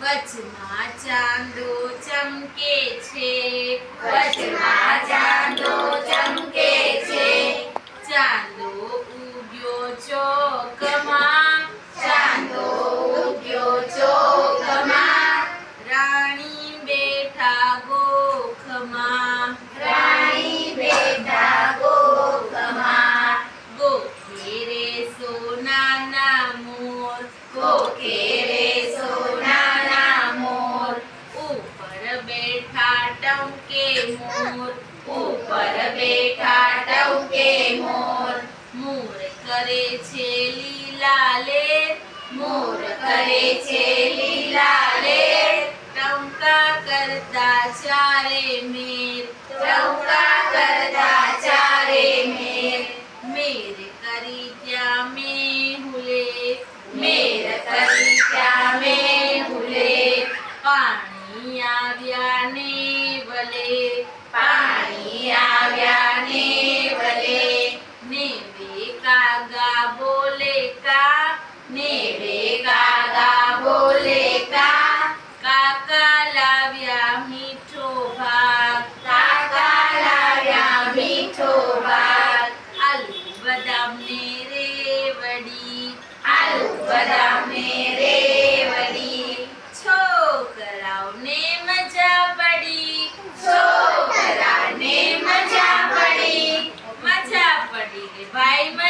વચમાં ચાંદો ચમકે છે. વચમાં ટમકે મોર, ઉપર બેઠા ટમકે મોર. મોર કરે છે લીલા લે મોર કરે છે લીલા લે ટમકા કરતા ચારે મેર ટમકા કરતા ચારે મેર. મેર કરી ત્યાં મેહુલે મેર કરી ત્યાં ને વલે પાણી આવ્યા ને नेवले पाणी आव्या नेवले नेवे कागा बोले का? नेवे गागा बोले का? काका लाव्या मिठो भाग काका लाव्या मिठो भाग आलू बदाम ने रेवडी. आलू बदाम Vai, vai.